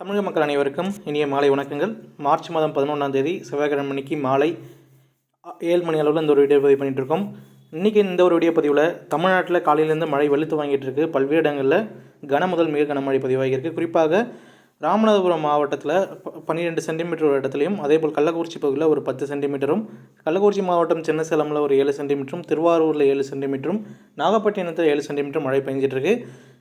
தமிழக மக்கள் அனைவருக்கும் இனிய மாலை வணக்கங்கள். மார்ச் மாதம் பதினொன்றாம் தேதி செவ்வாய்க்கிழமை மணிக்கு மாலை ஏழு மணி அளவில் இந்த ஒரு வீடியோ பதிவு பண்ணிகிட்ருக்கோம் இன்றைக்கி இந்த ஒரு வீடியோ பதிவில் தமிழ்நாட்டில் காலையிலேருந்து மழை வெளுத்து வாங்கிட்டு இருக்கு பல்வேறு இடங்களில் கன முதல் மிக கனமழை பதிவாகியிருக்கு. குறிப்பாக ராமநாதபுரம் மாவட்டத்தில் பன்னிரெண்டு சென்டிமீட்டர் ஒரு இடத்துலையும் அதேபோல் கள்ளக்குறிச்சி பகுதியில் ஒரு பத்து சென்டிமீட்டரும் கள்ளக்குறிச்சி மாவட்டம் சின்ன சேலமில் ஒரு ஏழு சென்டிமீட்டரும் திருவாரூரில் ஏழு சென்டிமீட்டரும் நாகப்பட்டினத்தில் ஏழு சென்டிமீட்டர் மழை பெஞ்சிட்ருக்கு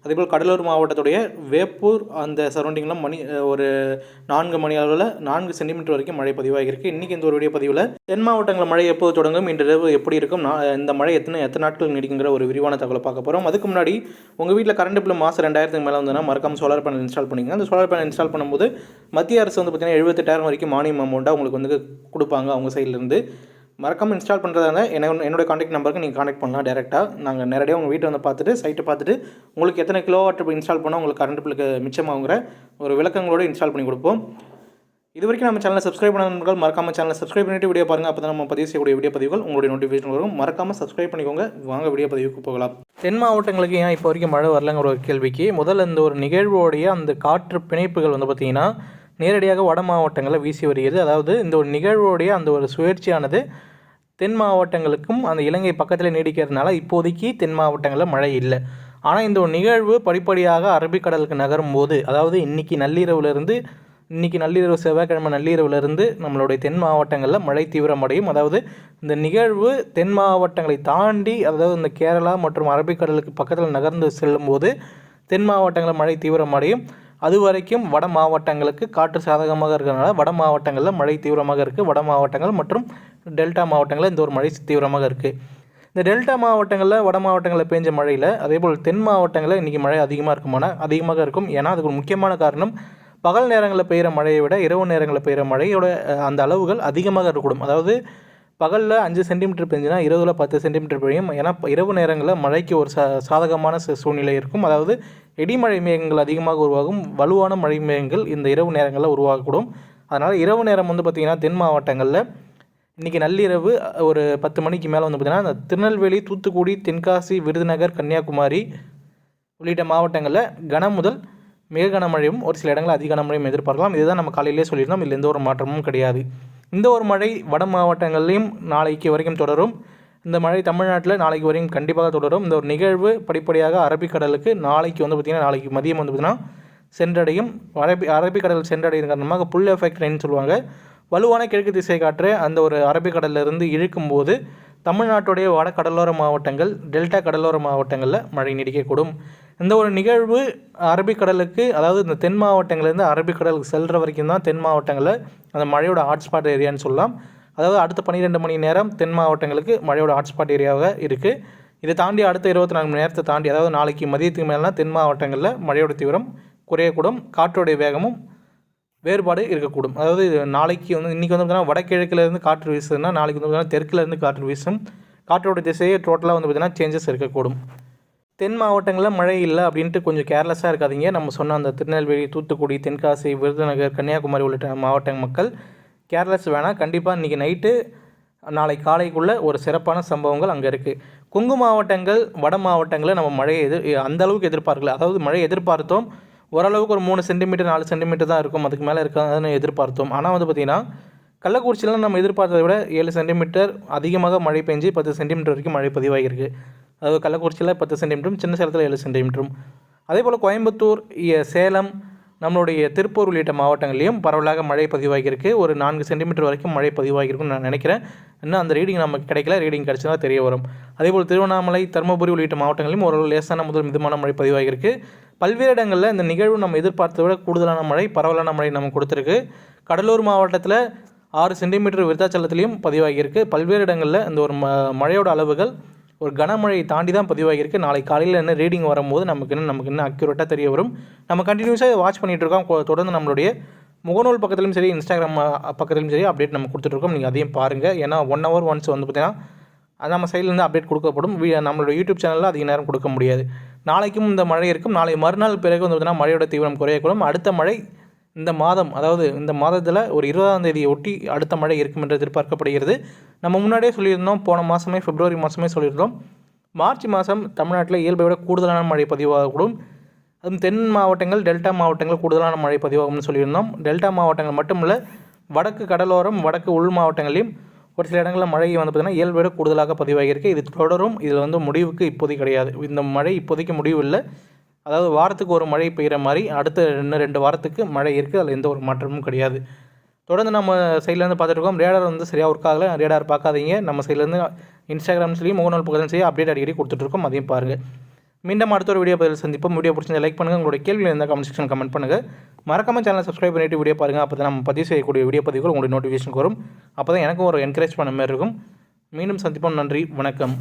அதேபோல் கடலூர் மாவட்டத்துடைய வேப்பூர் அந்த சரௌண்டிங்கில் மணி ஒரு நான்கு மணி அளவில் நான்கு சென்டிமீட்டர் வரைக்கும் மழை பதிவாகியிருக்கு. இன்றைக்கி இந்த ஒரு வீடியோ பதிவில் தென் மாவட்டங்களில் மழை எப்போது தொடங்கும் இன்று இரவு எப்படி இருக்கும் நான் இந்த மழை எத்தனை எத்தனை நாட்கள் நீடிக்குங்கிற ஒரு விரிவான தகவலை பார்க்க போகிறோம் அதுக்கு முன்னாடி உங்கள் வீட்டில் கரண்ட் பில் மாதம் ரெண்டாயிரத்துக்கு மேலே வந்ததுன்னா மறக்காமல் சோலார் பேனல் இன்ஸ்டால் பண்ணிங்க. அந்த சோலார் பேனல் இன்ஸ்டால் பண்ணும்போது மத்திய அரசு வந்து பார்த்திங்கன்னா எழுபத்தெட்டாயிரம் வரைக்கும் மானியம் அமௌண்ட்டாக உங்களுக்கு வந்து கொடுப்பாங்க அவங்க சைட்லேருந்து மறக்காமல் இன்ஸ்டால் பண்ணுறதா இருந்தால் என்ன என்னோட காண்டாக்ட் நம்பருக்கு நீங்கள் காண்டாக்ட் பண்ணலாம் டேரெக்டாக நாங்கள் நேரடியாக உங்கள் வீட்டை வந்து பார்த்துட்டு சைட்டை பார்த்துட்டு உங்களுக்கு எத்தனை கிலோ வாட் இன்ஸ்டால் பண்ணால் உங்களுக்கு கரண்ட் பில்லுக்கு மிச்சமாகுங்கிற ஒரு விளக்கங்களோட இன்ஸ்டால் பண்ணி கொடுப்போம். இது வரைக்கும் நம்ம சேனலை சப்ஸ்கிரைப் பண்ணவர்கள் மறக்காமல் சேனலை சப்ஸ்கிரைப் பண்ணிட்டு வீடியோ பாருங்கள் அப்போ தான் நம்ம பதிவு செய்யக்கூடிய வீடியோ பதிவுகள் உங்களுடைய நோட்டிஃபிகேஷன் வரும். மறக்காமல் சப்ஸ்கிரைப் பண்ணிக்கோங்க. வாங்க வீடியோ பதிவுக்கு போகலாம். தென் மாவட்டங்களுக்கு ஏன் இப்போ வரைக்கும் மழை வரலங்கிற ஒரு கேள்விக்கு முதல்ல இந்த ஒரு நிகழ்வோடைய அந்த காற்று பிணைப்புகள் வந்து பார்த்திங்கன்னா நேரடியாக வட மாவட்டங்களில் வீசி வருகிறது. அதாவது இந்த ஒரு நிகழ்வோடைய அந்த ஒரு சுழற்சியானது தென் மாவட்டங்களுக்கும் அந்த இலங்கை பக்கத்தில் நீடிக்கிறதுனால இப்போதைக்கு தென் மாவட்டங்களில் மழை இல்லை. ஆனால் இந்த ஒரு நிகழ்வு படிப்படியாக அரபிக்கடலுக்கு நகரும் போது அதாவது இன்னைக்கு நள்ளிரவுலேருந்து இன்னைக்கு நள்ளிரவு செவ்வாய்க்கிழமை நள்ளிரவுலேருந்து நம்மளுடைய தென் மாவட்டங்களில் மழை தீவிரமடையும் அதாவது இந்த நிகழ்வு தென் மாவட்டங்களை தாண்டி அதாவது இந்த கேரளா மற்றும் அரபிக்கடலுக்கு பக்கத்தில் நகர்ந்து செல்லும்போது தென் மாவட்டங்களில் மழை தீவிரமடையும் அது வரைக்கும் வட மாவட்டங்களுக்கு காற்று சாதகமாக இருக்கிறதுனால வட மாவட்டங்களில் மழை தீவிரமாக இருக்குது வட மாவட்டங்கள் மற்றும் டெல்டா மாவட்டங்களில் இந்த ஒரு மழை தீவிரமாக இருக்குது இந்த டெல்டா மாவட்டங்களில் வட மாவட்டங்களில் பெஞ்ச மழையில் அதேபோல் தென் மாவட்டங்களில் இன்றைக்கி மழை அதிகமாக இருக்குமானா அதிகமாக இருக்கும். ஏன்னா அதுக்கு ஒரு முக்கியமான காரணம் பகல் நேரங்களில் பெய்கிற மழையை விட இரவு நேரங்களில் பெய்கிற மழையோட அந்த அளவுகள் அதிகமாக இருக்கக்கூடும். அதாவது பகலில் அஞ்சு சென்டிமீட்டர் பெஞ்சுனா இரவில் பத்து சென்டிமீட்டர் பெய்யும். ஏன்னா இரவு நேரங்களில் மழைக்கு ஒரு சா சாதகமான சூழ்நிலை இருக்கும். அதாவது இடிமழை மேகங்கள் அதிகமாக உருவாகும் வலுவான மழை மேகங்கள் இந்த இரவு நேரங்களில் உருவாகக்கூடும். அதனால் இரவு நேரம் வந்து பார்த்திங்கன்னா தென் மாவட்டங்களில் இன்றைக்கி நள்ளிரவு ஒரு பத்து மணிக்கு மேலே வந்து பார்த்திங்கன்னா இந்த திருநெல்வேலி தூத்துக்குடி தென்காசி விருதுநகர் கன்னியாகுமரி உள்ளிட்ட மாவட்டங்களில் கனம் முதல் மிக கனமழையும் ஒரு சில இடங்களில் அதிக கனமழையும் எதிர்பார்க்கலாம். இதுதான் நம்ம காலையிலே சொல்லியிருந்தோம். இதில் எந்த ஒரு மாற்றமும் கிடையாது. இந்த ஒரு மழை வட மாவட்டங்கள்லேயும் நாளைக்கு வரைக்கும் தொடரும். இந்த மழை தமிழ்நாட்டில் நாளைக்கு வரையும் கண்டிப்பாக தொடரும். இந்த ஒரு நிகழ்வு படிப்படியாக அரபிக்கடலுக்கு நாளைக்கு வந்து பார்த்திங்கன்னா நாளைக்கு மதியம் வந்து பார்த்திங்கன்னா சென்றடையும். அரபி அரபிக்கடல் சென்றடையும் காரணமாக புல் எஃபெக்ட் ரெயின் சொல்லுவாங்க. வலுவான கிழக்கு திசை காற்று அந்த ஒரு அரபிக்கடல்லேருந்து இழுக்கும்போது தமிழ்நாட்டுடைய வட கடலோர மாவட்டங்கள் டெல்டா கடலோர மாவட்டங்களில் மழை நீடிக்கக்கூடும். இந்த ஒரு நிகழ்வு அரபிக்கடலுக்கு அதாவது இந்த தென் மாவட்டங்கள்லேருந்து அரபிக்கடலுக்கு செல்கிற வரைக்கும் தான் தென் மாவட்டங்களில் அந்த மழையோட ஹாட்ஸ்பாட் ஏரியான்னு சொல்லலாம். அதாவது அடுத்த பன்னிரெண்டு மணி நேரம் தென் மாவட்டங்களுக்கு மழையோட ஹாட்ஸ்பாட் ஏரியாவாக இருக்குது இதை தாண்டி அடுத்த இருபத்தி நாலு மணி நேரத்தை தாண்டி அதாவது நாளைக்கு மதியத்துக்கு மேலாம் தென் மாவட்டங்களில் மழையோட தீவிரம் குறையக்கூடும். காற்றோடைய வேகமும் வேறுபாடு இருக்கக்கூடும். அதாவது இது நாளைக்கு வந்து இன்றைக்கி வந்து பார்த்தீங்கன்னா வடகிழக்கிலேருந்து காற்று வீசுதுன்னா நாளைக்கு வந்து பார்த்தீங்கன்னா தெற்குலேருந்து காற்று வீசும். காற்றோட திசையே டோட்டலாக வந்து பார்த்தீங்கன்னா சேஞ்சஸ் இருக்கக்கூடும். தென் மாவட்டங்களில் மழை இல்லை அப்படின்ட்டு கொஞ்சம் கேர்லெஸ்ஸாக இருக்காதீங்க. நம்ம சொன்ன அந்த திருநெல்வேலி தூத்துக்குடி தென்காசி விருதுநகர் கன்னியாகுமரி உள்ளிட்ட மாவட்ட மக்கள் கேர்லெஸ் வேணாம். கண்டிப்பாக இன்றைக்கி நைட்டு நாளை காலைக்குள்ளே ஒரு சிறப்பான சம்பவங்கள் அங்கே இருக்குது கொங்கு மாவட்டங்கள் வட மாவட்டங்களில் நம்ம மழையை எதிர் அந்த அளவுக்கு எதிர்பார்க்கல. அதாவது மழை எதிர்பார்த்தோம். ஓரளவுக்கு ஒரு மூணு சென்டிமீட்டர் நாலு சென்டிமீட்டர் தான் இருக்கும். அதுக்கு மேலே இருக்காதுன்னு எதிர்பார்த்தோம். ஆனால் வந்து பார்த்திங்கன்னா கள்ளக்குறிச்சியில் நம்ம எதிர்பார்த்ததை விட ஏழு சென்டிமீட்டர் அதிகமாக மழை பெஞ்சு பத்து சென்டிமீட்டர் வரைக்கும் மழை பதிவாகியிருக்கு. அதாவது கள்ளக்குறிச்சியில் பத்து சென்டிமீட்டரும் சின்ன சேலத்தில் ஏழு சென்டிமீட்டரும் அதே போல் கோயம்புத்தூர் இ- சேலம் நம்மளுடைய திருப்பூர் உள்ளிட்ட மாவட்டங்களையும் பரவலாக மழை பதிவாகியிருக்கு. ஒரு நான்கு சென்டிமீட்டர் வரைக்கும் மழை பதிவாகியிருக்குன்னு நான் நினைக்கிறேன். இன்னும் அந்த ரீடிங் நமக்கு கிடைக்கல. ரீடிங் கிடச்சா தெரிய வரும். அதேபோல் திருவண்ணாமலை தருமபுரி உள்ளிட்ட மாவட்டங்களிலும் ஓரளவு லேசான முதல் மிதமான மழை பதிவாகியிருக்கு. பல்வேறு இடங்களில் இந்த நிகழ்வு நம்ம எதிர்பார்த்ததை விட கூடுதலான மழை பரவலான மழை நமக்கு கொடுத்துருக்கு. கடலூர் மாவட்டத்தில் ஆறு சென்டிமீட்டர் விருத்தாச்சலத்திலையும் பதிவாகியிருக்கு. பல்வேறு இடங்களில் இந்த ஒரு ம மழையோட அளவுகள் ஒரு கனமழையை தாண்டி தான் பதிவாகியிருக்கு. நாளை காலையில் என்ன ரீடிங் வரும்போது நமக்கு என்ன நமக்கு இன்னும் அக்யூரேட்டாக தெரிய வரும்? நம்ம கண்டினியூஸாக வாட்ச் பண்ணிகிட்டு இருக்கோம். தொடர்ந்து நம்மளுடைய முகநூல் பக்கத்துலையும் சரி இன்ஸ்டாகிராம் பக்கத்துலையும் சரி அப்டேட் நம்ம கொடுத்துட்ருக்கோம் நீங்கள் அதையும் பாருங்கள் ஏன்னா ஒன் ஹவர் ஒன்ஸ் வந்து பார்த்தீங்கன்னா அது நம்ம சைட்லேருந்து அப்டேட் கொடுக்கப்படும். நம்மளோட யூடியூப் சேனலில் அதிக நேரம் கொடுக்க முடியாது. நாளைக்கும் இந்த மழை இருக்கும். நாளை மறுநாள் பிறகு வந்து பார்த்தீங்கன்னா மழையோட தீவிரம் குறையக்கூடும். அடுத்த மழை இந்த மாதம் அதாவது இந்த மாதத்தில் ஒரு இருபதாம் தேதியை ஒட்டி அடுத்த மழை இருக்கும் என்று எதிர்பார்க்கப்படுகிறது. நம்ம முன்னாடியே சொல்லியிருந்தோம் போன மாதமே பிப்ரவரி மாதமே சொல்லியிருந்தோம். மார்ச் மாதம் தமிழ்நாட்டில் இயல்பை விட கூடுதலான மழை பதிவாகக்கூடும். அதுவும் தென் மாவட்டங்கள் டெல்டா மாவட்டங்கள் கூடுதலான மழை பதிவாகும்னு சொல்லியிருந்தோம். டெல்டா மாவட்டங்கள் மட்டும் இல்லை வடக்கு கடலோரம் வடக்கு உள் மாவட்டங்களையும் ஒரு சில இடங்களில் மழை வந்து பார்த்திங்கன்னா இயல்பை விட கூடுதலாக பதிவாகியிருக்கு. இது தொடரும் இதில் வந்து முடிவுக்கு இப்போதைக்கு கிடையாது. இந்த மழை இப்போதைக்கு முடிவு இல்லை. அதாவது வாரத்துக்கு ஒரு மழை பெய்கிற மாதிரி அடுத்த இன்னும் ரெண்டு வாரத்துக்கு மழை இருக்குது அதில் எந்த ஒரு மாற்றமும் கிடையாது. தொடர்ந்து நம்ம சைட்லேருந்து பார்த்துருக்கோம் ரேடார் வந்து சரியாக ஒர்க் ஆகலை. ரேடார் பார்க்காதீங்க. நம்ம சைட்லேருந்து இன்ஸ்டாகிராம் முகநூல் பக்கத்துலையும் சரி அப்டேட் அடிக்கடி கொடுத்துட்ருக்கோம் அதையும் பாருங்கள் மீண்டும் அடுத்த ஒரு வீடியோ பதில் சந்திப்போம். வீடியோ பிடிச்சிருந்தா லைக் பண்ணுங்கள் உங்களுடைய கேள்விகள் இருந்தால் கமெண்ட் செக்ஷன் கமெண்ட் பண்ணுங்கள் மறக்காம சேனல் சப்ஸ்கிரைப் பண்ணிட்டு வீடியோ பாருங்கள் அப்போ தான் நம்ம பதிவு செய்யக்கூடிய வீடியோ பதிவுகள் உங்களுக்கு நோட்டிஃபிகேஷன் வரும். அப்போ தான் எனக்கும் ஒரு என்கரேஜ் பண்ண மாதிரி இருக்கும். மீண்டும் சந்திப்போம். நன்றி. வணக்கம்.